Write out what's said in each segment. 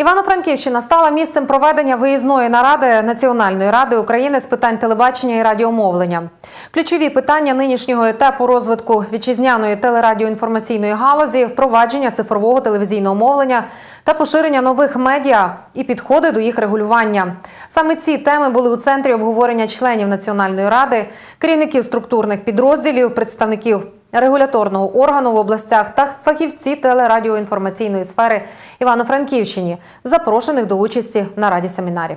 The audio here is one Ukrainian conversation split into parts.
Івано-Франківщина стала місцем проведення виїзної наради Національної ради України з питань телебачення і радіомовлення. Ключові питання нинішнього етапу розвитку вітчизняної телерадіоінформаційної галузі, впровадження цифрового телевізійного мовлення та поширення нових медіа і підходи до їх регулювання. Саме ці теми були у центрі обговорення членів Національної ради, керівників структурних підрозділів, представників регуляторного органу в областях та фахівці телерадіоінформаційної сфери Івано-Франківщині, запрошених до участі на раді семінарів.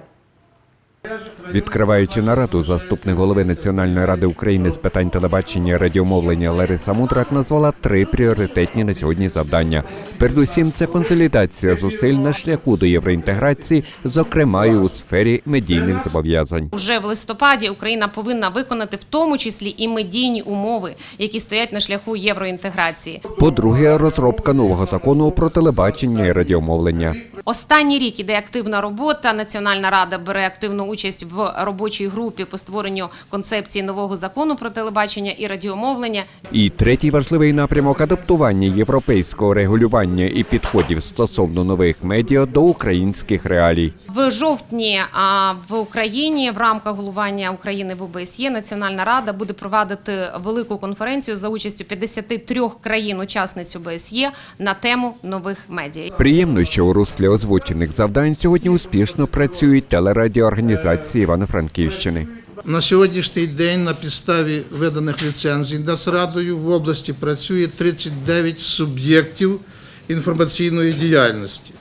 Відкриваючи нараду, заступник голови Національної ради України з питань телебачення і радіомовлення Лариса Мудрак назвала три пріоритетні на сьогодні завдання. Передусім, це консолідація зусиль на шляху до євроінтеграції, зокрема і у сфері медійних зобов'язань. Уже в листопаді Україна повинна виконати в тому числі і медійні умови, які стоять на шляху євроінтеграції. По-друге, розробка нового закону про телебачення і радіомовлення. Останній рік іде активна робота. Національна рада бере активну участь в робочій групі по створенню концепції нового закону про телебачення і радіомовлення. І третій важливий напрямок адаптування європейського регулювання і підходів стосовно нових медіа до українських реалій. В жовтні а, в Україні в рамках головування України в ОБСЄ Національна рада буде провадити велику конференцію за участю 53 країн-учасниць ОБСЄ на тему нових медіа. Приємно, що у руслі озвучених завдань сьогодні успішно працюють телерадіоорганізації Івано-Франківщини. На сьогоднішній день на підставі виданих ліцензій Нацрадою в області працює 39 суб'єктів інформаційної діяльності.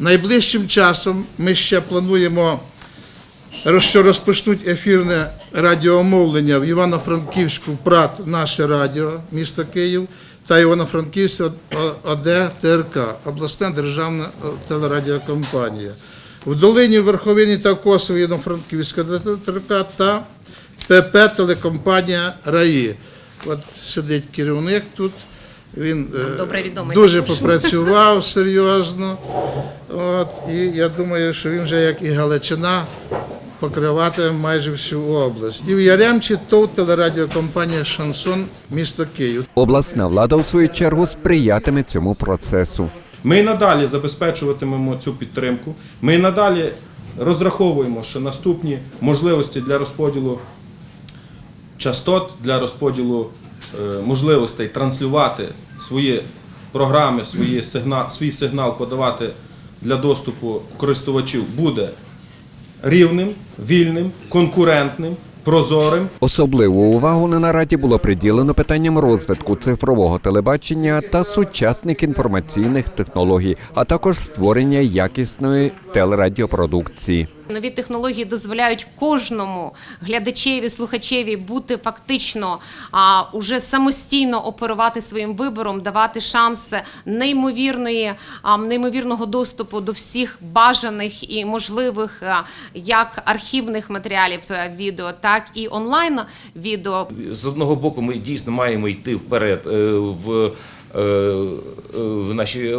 Найближчим часом ми ще плануємо, що розпочнуть ефірне радіомовлення в Івано-Франківську ПРАТ Наше Радіо, місто Київ, та Івано-Франківська ОД ТРК, обласна державна телерадіокомпанія. В долині Верховині та Косові Івано-Франківська ТРК та ПП телекомпанія РАІ. От сидить керівник тут. Він е, дуже попрацював серйозно. От, і я думаю, що він вже як і Галичина покриватиме майже всю область. І в Яремчі ТОВ телерадіокомпанія Шансон місто Київ. Обласна влада у свою чергу сприятиме цьому процесу. Ми і надалі забезпечуватимемо цю підтримку. Ми і надалі розраховуємо, що наступні можливості для розподілу частот, для розподілу е, можливостей транслювати свої програми, свої сигнал, свій сигнал подавати для доступу користувачів буде рівним, вільним, конкурентним, прозорим. Особливу увагу на нараді було приділено питанням розвитку цифрового телебачення та сучасних інформаційних технологій, а також створення якісної телерадіопродукції. Нові технології дозволяють кожному глядачеві, слухачеві бути фактично а, уже самостійно оперувати своїм вибором, давати шанс неймовірної, а, неймовірного доступу до всіх бажаних і можливих а, як архівних матеріалів е, відео, так і онлайн відео. з одного боку, ми дійсно маємо йти вперед е, в, е, в нашій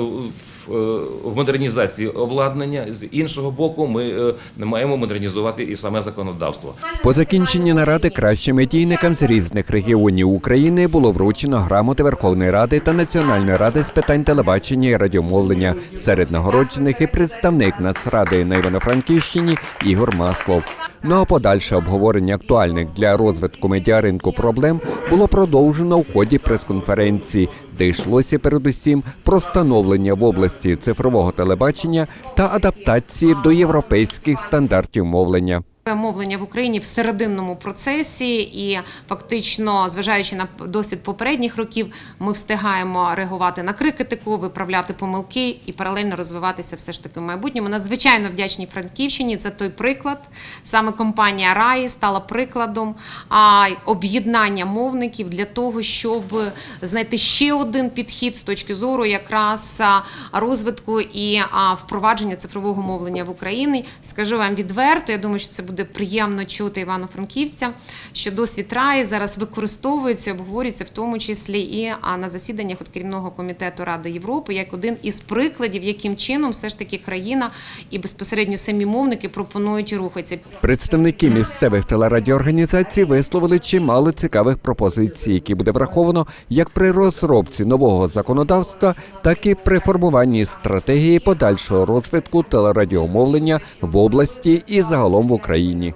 в, е, модернізації обладнання. З іншого боку, ми е, не маємо модернізувати і саме законодавство. По закінченні наради кращим медійникам з різних регіонів України було вручено грамоти Верховної Ради та Національної ради з питань телебачення і радіомовлення. Серед нагороджених і представник Нацради на Івано-Франківщині Ігор Маслов. Ну а подальше обговорення актуальних для розвитку медіаринку проблем було продовжено в ході прес-конференції, де йшлося передусім про становлення в області цифрового телебачення та адаптації до європейських стандартів мовлення. Мовлення в Україні в серединному процесі, і фактично, зважаючи на досвід попередніх років, ми встигаємо реагувати на критику, виправляти помилки і паралельно розвиватися все ж таки в майбутньому. Надзвичайно вдячні Франківщині. Це той приклад. Саме компанія Раї стала прикладом об'єднання мовників для того, щоб знайти ще один підхід з точки зору якраз розвитку і впровадження цифрового мовлення в Україні. Скажу вам відверто, я думаю, що це буде буде приємно чути івано-франківцям, що досвід РАї зараз використовується, обговорюється в тому числі і на засіданнях от керівного комітету Ради Європи як один із прикладів, яким чином все ж таки країна і безпосередньо самі мовники пропонують рухатися. Представники місцевих телерадіоорганізацій висловили чимало цікавих пропозицій, які буде враховано як при розробці нового законодавства, так і при формуванні стратегії подальшого розвитку телерадіомовлення в області і загалом в Україні.